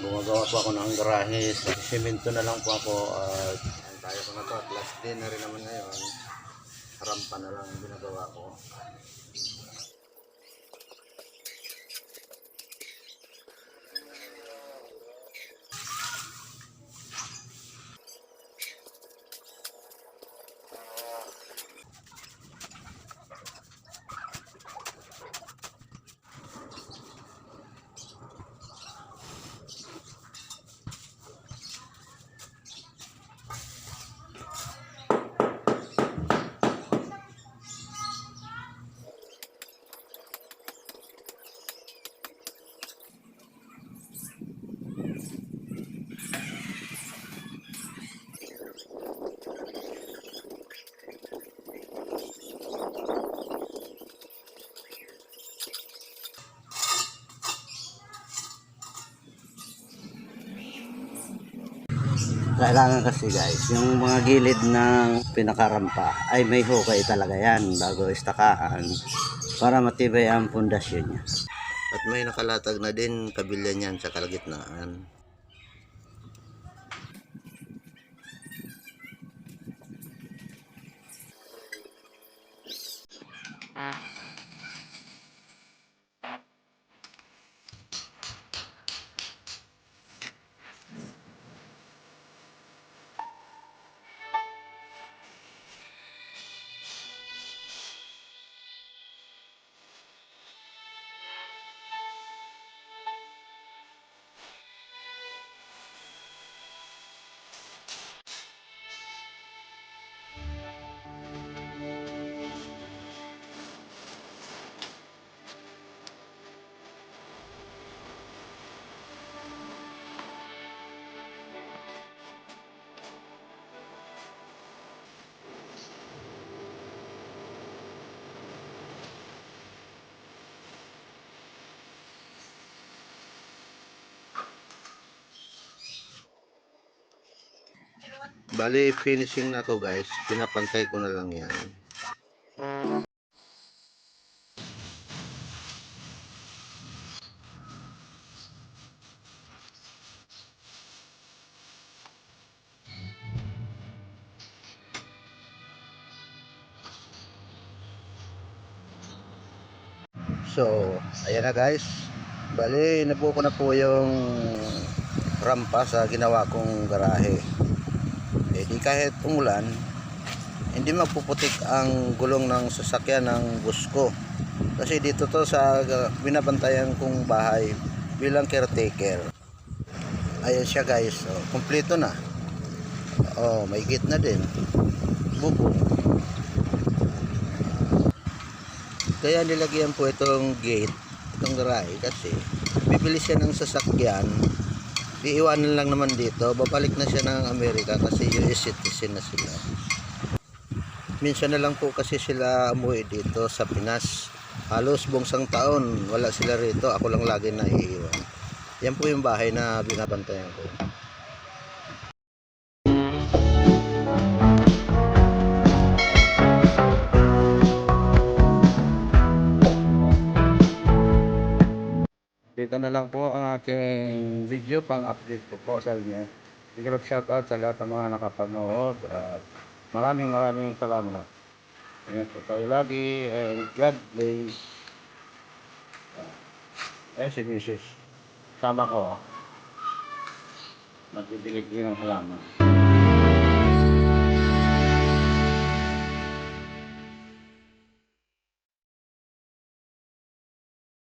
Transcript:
gumagawa po ako ng garahe. So, simento na lang po ako. At uh, tayo ko na to at last day na rin naman ngayon. Rampa na lang ginagawa ko. Kailangan kasi guys yung mga gilid ng pinakarampa ay may hukay talaga yan bago istakaan para matibay ang pundasyon niya. At may nakalatag na din kabilya niyan sa kalagitnaan Bali, finishing na to guys. Pinapantay ko na lang yan. So, ayan na guys. Bali, nabuo ko na po yung rampa sa ginawa kong garahe. Di kahit umulan, hindi magpuputik ang gulong ng sasakyan ng bus ko. Kasi dito to sa binabantayan kong bahay bilang caretaker. Ayan siya guys, oh, kumpleto na. Oh, may gate na din. Bubong. Kaya nilagyan po itong gate, itong garahe kasi bibili siya ng sasakyan iiwanan lang naman dito. Babalik na siya ng Amerika kasi US citizen na sila. Minsan na lang po kasi sila umuwi dito sa Pinas. Halos buong taon wala sila rito. Ako lang lagi na iiwan yan po yung bahay na binabantayan ko dito na lang po ang aking video pang update ko po sa inyo. Big shout out sa lahat ng mga nakapanood at maraming maraming salamat. Ingat po tayo lagi and God bless. Eh si Mrs. Sama ko. Magdidilig din ng halaman.